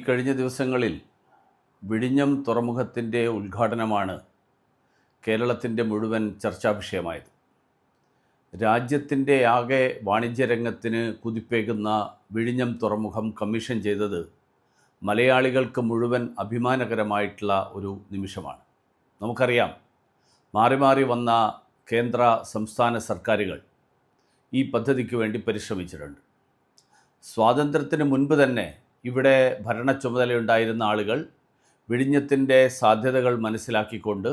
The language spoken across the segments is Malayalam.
കഴിഞ്ഞ ദിവസങ്ങളിൽ വിഴിഞ്ഞം തുറമുഖത്തിന്റെ ഉദ്ഘാടനമാണ് കേരളത്തിന്റെ മുഴുവൻ ചർച്ചാ വിഷയമായത് രാജ്യത്തിന്റെ ആകെ വാണിജ്യരംഗത്തിന് കുതിപ്പേകുന്ന വിഴിഞ്ഞം തുറമുഖം കമ്മീഷൻ ചെയ്തത് മലയാളികൾക്ക് മുഴുവൻ അഭിമാനകരമായിട്ടുള്ള ഒരു നിമിഷമാണ്. നമുക്കറിയാം മാറി മാറി വന്ന കേന്ദ്ര സംസ്ഥാന സർക്കാരുകൾ ഈ പദ്ധതിക്ക് വേണ്ടി പരിശ്രമിച്ചിട്ടുണ്ട്. സ്വാതന്ത്ര്യത്തിന് മുൻപ് തന്നെ ഇവിടെ ഭരണ ചുമതലയുണ്ടായിരുന്ന ആളുകൾ വിഴിഞ്ഞത്തിന്റെ സാധ്യതകൾ മനസ്സിലാക്കിക്കൊണ്ട്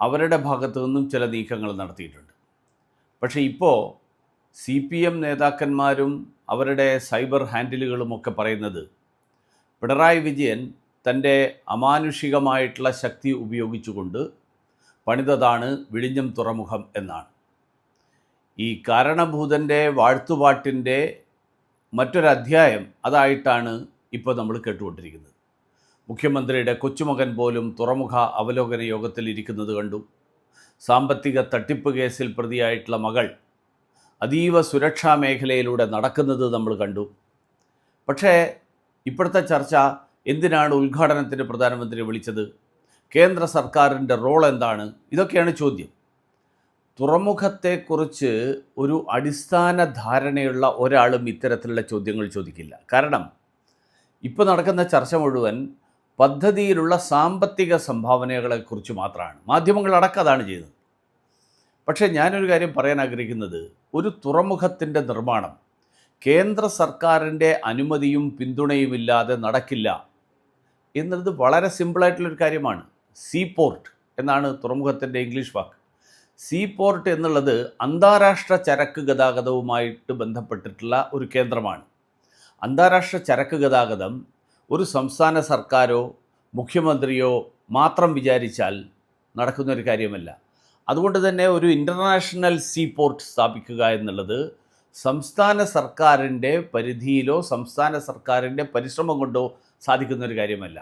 അവരുടെ ഭാഗത്തു നിന്നും ചില നീക്കങ്ങൾ നടത്തിയിട്ടുണ്ട്. പക്ഷേ ഇപ്പോൾ സി പി എം നേതാക്കന്മാരും അവരുടെ സൈബർ ഹാൻഡിലുകളുമൊക്കെ പറയുന്നത് പിണറായി വിജയൻ തന്റെ അമാനുഷികമായിട്ടുള്ള ശക്തി ഉപയോഗിച്ചുകൊണ്ട് പണിതതാണ് വിഴിഞ്ഞം തുറമുഖം എന്നാണ്. ഈ കാരണഭൂതന്റെ വാഴ്ത്തുപാട്ടിന്റെ മറ്റൊരധ്യായം അതായിട്ടാണ് ഇപ്പോൾ നമ്മൾ കേട്ടുകൊണ്ടിരിക്കുന്നത്. മുഖ്യമന്ത്രിയുടെ കൊച്ചുമകൻ പോലും തുറമുഖ അവലോകന യോഗത്തിൽ ഇരിക്കുന്നത് കണ്ടു. സാമ്പത്തിക തട്ടിപ്പ് കേസിൽ പ്രതിയായിട്ടുള്ള മകൾ അതീവ സുരക്ഷാ മേഖലയിലൂടെ നടക്കുന്നത് നമ്മൾ കണ്ടു. പക്ഷേ ഇപ്പോഴത്തെ ചർച്ച എന്തിനാണ് ഉദ്ഘാടനത്തിന് പ്രധാനമന്ത്രി വിളിച്ചത്? കേന്ദ്ര സർക്കാരിന്റെ റോൾ എന്താണ്? ഇതൊക്കെയാണ് ചോദ്യം. തുറമുഖത്തെക്കുറിച്ച് ഒരു അടിസ്ഥാന ധാരണയുള്ള ഒരാളും ഇത്തരത്തിലുള്ള ചോദ്യങ്ങൾ ചോദിക്കില്ല. കാരണം ഇപ്പോൾ നടക്കുന്ന ചർച്ച മുഴുവൻ പദ്ധതിയിലുള്ള സാമ്പത്തിക സംഭാവനകളെക്കുറിച്ച് മാത്രമാണ്. മാധ്യമങ്ങളടക്കം അതാണ് ചെയ്യുന്നത്. പക്ഷേ ഞാനൊരു കാര്യം പറയാൻ ആഗ്രഹിക്കുന്നത്. ഒരു തുറമുഖത്തിന്റെ നിർമ്മാണം കേന്ദ്ര സർക്കാരിന്റെ അനുമതിയും പിന്തുണയുമില്ലാതെ നടക്കില്ല എന്നത് വളരെ സിമ്പിളായിട്ടുള്ളൊരു കാര്യമാണ്. സീ പോർട്ട് എന്നാണ് തുറമുഖത്തിന്റെ ഇംഗ്ലീഷ് വാക്ക്. സീ പോർട്ട് എന്നുള്ളത് അന്താരാഷ്ട്ര ചരക്ക് ഗതാഗതവുമായിട്ട് ബന്ധപ്പെട്ടിട്ടുള്ള ഒരു കേന്ദ്രമാണ്. അന്താരാഷ്ട്ര ചരക്ക് ഗതാഗതം ഒരു സംസ്ഥാന സർക്കാരോ മുഖ്യമന്ത്രിയോ മാത്രം വിചാരിച്ചാൽ നടക്കുന്ന ഒരു കാര്യമല്ല. അതുകൊണ്ട് തന്നെ ഒരു ഇന്റർനാഷണൽ സീ പോർട്ട് സ്ഥാപിക്കുക എന്നുള്ളത് സംസ്ഥാന സർക്കാരിന്റെ പരിധിയിലോ സംസ്ഥാന സർക്കാരിന്റെ പരിശ്രമം കൊണ്ടോ സാധിക്കുന്ന ഒരു കാര്യമല്ല.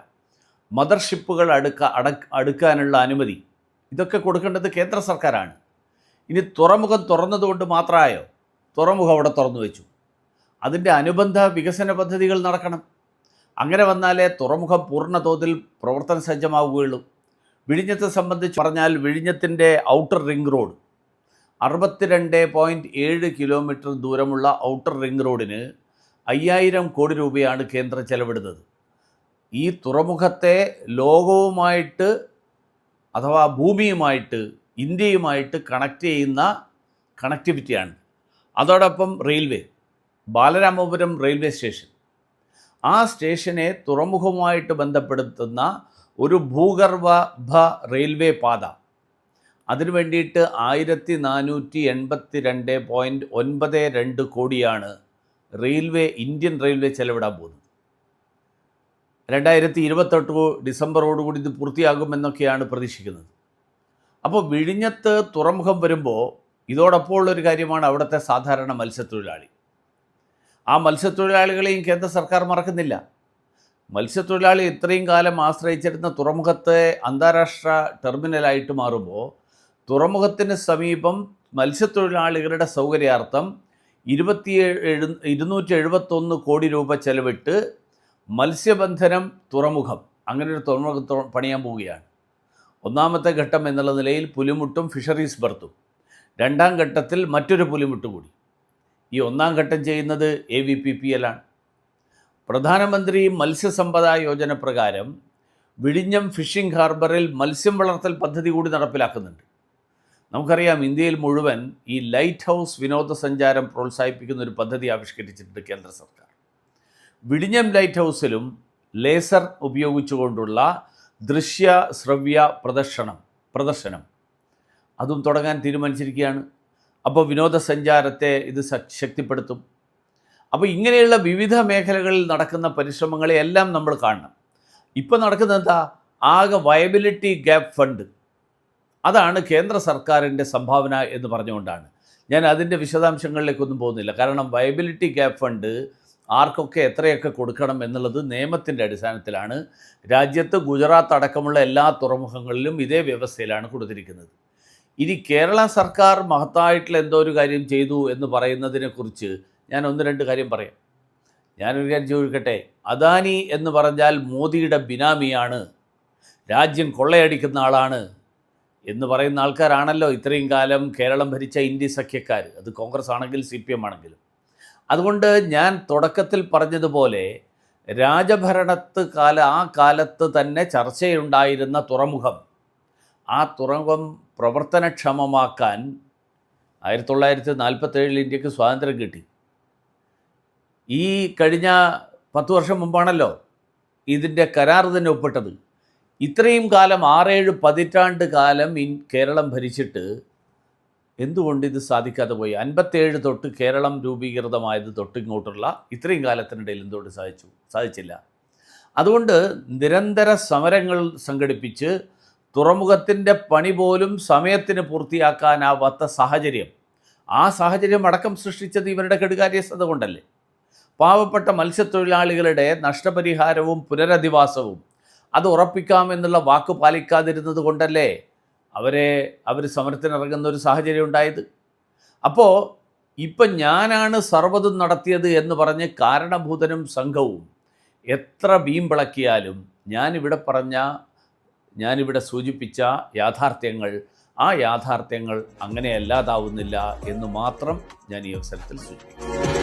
മദർഷിപ്പുകൾ അടുക്ക അടക്ക അടുക്കാനുള്ള അനുമതി ഇതൊക്കെ കൊടുക്കേണ്ടത് കേന്ദ്ര സർക്കാരാണ്. ഇനി തുറമുഖം തുറന്നതുകൊണ്ട് മാത്രമായോ? തുറമുഖം അവിടെ തുറന്നു വെച്ചു. അതിന്റെ അനുബന്ധ വികസന പദ്ധതികൾ നടക്കണം. അങ്ങനെ വന്നാലേ തുറമുഖം പൂർണ തോതിൽ പ്രവർത്തന സജ്ജമാവുകയുള്ളൂ. വിഴിഞ്ഞത്തെ സംബന്ധിച്ച് പറഞ്ഞാൽ വിഴിഞ്ഞത്തിന്റെ ഔട്ടർ റിംഗ് റോഡ് അറുപത്തിരണ്ട് പോയിന്റ് ഏഴ് കിലോമീറ്റർ ദൂരമുള്ള ഔട്ടർ റിംഗ് റോഡിന് അയ്യായിരം കോടി രൂപയാണ് കേന്ദ്രം ചെലവിടുന്നത്. ഈ തുറമുഖത്തെ ലോകവുമായിട്ട് അഥവാ ഭൂമിയുമായിട്ട് ഇന്ത്യയുമായിട്ട് കണക്ട് ചെയ്യുന്ന കണക്ടിവിറ്റിയാണ് അതോടൊപ്പം റെയിൽവേ ബാലരാമപുരം റെയിൽവേ സ്റ്റേഷൻ ആ സ്റ്റേഷനെ തുറമുഖവുമായിട്ട് ബന്ധപ്പെടുത്തുന്ന ഒരു ഭൂഗർഭ റെയിൽവേ പാത. അതിനു വേണ്ടിയിട്ട് ആയിരത്തി നാനൂറ്റി എൺപത്തി രണ്ട് പോയിന്റ് ഒൻപത് രണ്ട് കോടിയാണ് റെയിൽവേ ഇന്ത്യൻ റെയിൽവേ ചെലവിടാൻ പോകുന്നത്. രണ്ടായിരത്തി ഇരുപത്തെട്ട് ഡിസംബറോടുകൂടി ഇത് പൂർത്തിയാകുമെന്നൊക്കെയാണ് പ്രതീക്ഷിക്കുന്നത്. അപ്പോൾ വിഴിഞ്ഞത്ത് തുറമുഖം വരുമ്പോൾ ഇതോടൊപ്പം ഉള്ളൊരു കാര്യമാണ് അവിടുത്തെ സാധാരണ മത്സ്യത്തൊഴിലാളി. ആ മത്സ്യത്തൊഴിലാളികളെയും കേന്ദ്ര സർക്കാർ മറക്കുന്നില്ല. മത്സ്യത്തൊഴിലാളി ഇത്രയും കാലം ആശ്രയിച്ചിരുന്ന തുറമുഖത്തെ അന്താരാഷ്ട്ര ടെർമിനലായിട്ട് മാറുമ്പോൾ തുറമുഖത്തിന് സമീപം മത്സ്യത്തൊഴിലാളികളുടെ സൗകര്യാർത്ഥം ഇരുപത്തി ഇരുപത്തിയേഴ് ഇരുന്നൂറ്റി എഴുപത്തൊന്ന് കോടി രൂപ ചെലവിട്ട് മത്സ്യബന്ധനം തുറമുഖം. അങ്ങനെ ഒരു തുറമുഖം പണിയാൻ പോവുകയാണ്. ഒന്നാമത്തെ ഘട്ടം എന്നുള്ള നിലയിൽ പുലിമുട്ടും ഫിഷറീസ് ബർത്തും രണ്ടാം ഘട്ടത്തിൽ മറ്റൊരു പുലിമുട്ട് കൂടി ഈ ഒന്നാം ഘട്ടം ചെയ്യുന്നത് എ വി പി പി എല്ലാണ് പ്രധാനമന്ത്രി മത്സ്യസമ്പദ യോജന പ്രകാരം വിഴിഞ്ഞം ഫിഷിംഗ് ഹാർബറിൽ മത്സ്യം വളർത്തൽ പദ്ധതി കൂടി നടപ്പിലാക്കുന്നുണ്ട്. നമുക്കറിയാം ഇന്ത്യയിൽ മുഴുവൻ ഈ ലൈറ്റ് ഹൗസ് വിനോദസഞ്ചാരം പ്രോത്സാഹിപ്പിക്കുന്ന ഒരു പദ്ധതി ആവിഷ്കരിച്ചിട്ടുണ്ട് കേന്ദ്ര സർക്കാർ. വിഴിഞ്ഞം ലൈറ്റ് ഹൗസിലും ലേസർ ഉപയോഗിച്ചുകൊണ്ടുള്ള ദൃശ്യ ശ്രവ്യ പ്രദർശനം പ്രദർശനം. അതും തുടങ്ങാൻ തീരുമാനിച്ചിരിക്കുകയാണ്. അപ്പോൾ വിനോദസഞ്ചാരത്തെ ഇത് ശക്തിപ്പെടുത്തും. അപ്പോൾ ഇങ്ങനെയുള്ള വിവിധ മേഖലകളിൽ നടക്കുന്ന പരിശ്രമങ്ങളെ എല്ലാം നമ്മൾ കാണണം. ഇപ്പോൾ നടക്കുന്നത് എന്താ? ആകെ വയബിലിറ്റി ഗ്യാപ്പ് ഫണ്ട്. അതാണ് കേന്ദ്ര സർക്കാരിന്റെ സംഭാവന എന്ന് പറഞ്ഞുകൊണ്ടാണ്. ഞാൻ അതിന്റെ വിശദാംശങ്ങളിലേക്കൊന്നും പോകുന്നില്ല. കാരണം വയബിലിറ്റി ഗ്യാപ്പ് ഫണ്ട് ആർക്കൊക്കെ എത്രയൊക്കെ കൊടുക്കണം എന്നുള്ളത് നിയമത്തിന്റെ അടിസ്ഥാനത്തിലാണ്. രാജ്യത്ത് ഗുജറാത്ത് അടക്കമുള്ള എല്ലാ തുറമുഖങ്ങളിലും ഇതേ വ്യവസ്ഥയിലാണ് കൊടുത്തിരിക്കുന്നത്. ഇനി കേരള സർക്കാർ മഹത്തായിട്ടുള്ള എന്തോ ഒരു കാര്യം ചെയ്തു എന്ന് പറയുന്നതിനെക്കുറിച്ച് ഞാൻ ഒന്ന് രണ്ട് കാര്യം പറയാം. ഞാനൊരു കാര്യം ചോദിക്കട്ടെ? അദാനി എന്ന് പറഞ്ഞാൽ മോദിയുടെ ബിനാമിയാണ്. രാജ്യം കൊള്ളയടിക്കുന്ന ആളാണ് എന്ന് പറയുന്ന ആൾക്കാരാണല്ലോ ഇത്രയും കാലം കേരളം ഭരിച്ച ഇന്ത്യ സഖ്യക്കാർ അത് കോൺഗ്രസ് ആണെങ്കിലും സി പി എം ആണെങ്കിലും. അതുകൊണ്ട് ഞാൻ തുടക്കത്തിൽ പറഞ്ഞതുപോലെ രാജഭരണത്ത് കാല ആ കാലത്ത് തന്നെ ചർച്ചയുണ്ടായിരുന്ന തുറമുഖം. ആ തുറമുഖം പ്രവർത്തനക്ഷമമാക്കാൻ ആയിരത്തി തൊള്ളായിരത്തി നാൽപ്പത്തേഴിൽ ഇന്ത്യയ്ക്ക് സ്വാതന്ത്ര്യം കിട്ടി. ഈ കഴിഞ്ഞ പത്ത് വർഷം മുമ്പാണല്ലോ ഇതിന്റെ കരാർ തന്നെ ഒപ്പിട്ടത്. ഇത്രയും കാലം ആറേഴ് പതിറ്റാണ്ട് കാലം ഇൻ കേരളം ഭരിച്ചിട്ട് എന്തുകൊണ്ട് ഇത് സാധിക്കാതെ പോയി? അൻപത്തേഴ് തൊട്ട് കേരളം രൂപീകൃതമായത് തൊട്ടിങ്ങോട്ടുള്ള ഇത്രയും കാലത്തിനിടയിൽ എന്തുകൊണ്ട് സാധിച്ചു? സാധിച്ചില്ല. അതുകൊണ്ട് നിരന്തര സമരങ്ങൾ സംഘടിപ്പിച്ച് തുറമുഖത്തിന്റെ പണി പോലും സമയത്തിന് പൂർത്തിയാക്കാനാവാത്ത സാഹചര്യം. ആ സാഹചര്യം അടക്കം സൃഷ്ടിച്ചത് ഇവരുടെ കെടുകാര്യസ്ഥത കൊണ്ടല്ലേ പാവപ്പെട്ട മത്സ്യത്തൊഴിലാളികളുടെ നഷ്ടപരിഹാരവും പുനരധിവാസവും അത് ഉറപ്പിക്കാമെന്നുള്ള വാക്ക് പാലിക്കാതിരുന്നത് കൊണ്ടല്ലേ? അവരെ അവർ സമരത്തിനിറങ്ങുന്ന ഒരു സാഹചര്യം ഉണ്ടായത്. അപ്പോൾ ഇപ്പം ഞാനാണ് സർവതും നടത്തിയത് എന്ന് പറഞ്ഞ് കാരണഭൂതനും സംഘവും എത്ര വീമ്പിളക്കിയാലും ഞാനിവിടെ പറഞ്ഞ ഞാനിവിടെ സൂചിപ്പിച്ച യാഥാർത്ഥ്യങ്ങൾ ആ യാഥാർത്ഥ്യങ്ങൾ അങ്ങനെ അല്ലാതാവുന്നില്ല എന്ന് മാത്രം ഞാൻ ഈ അവസരത്തിൽ സൂചിപ്പിക്കുന്നു.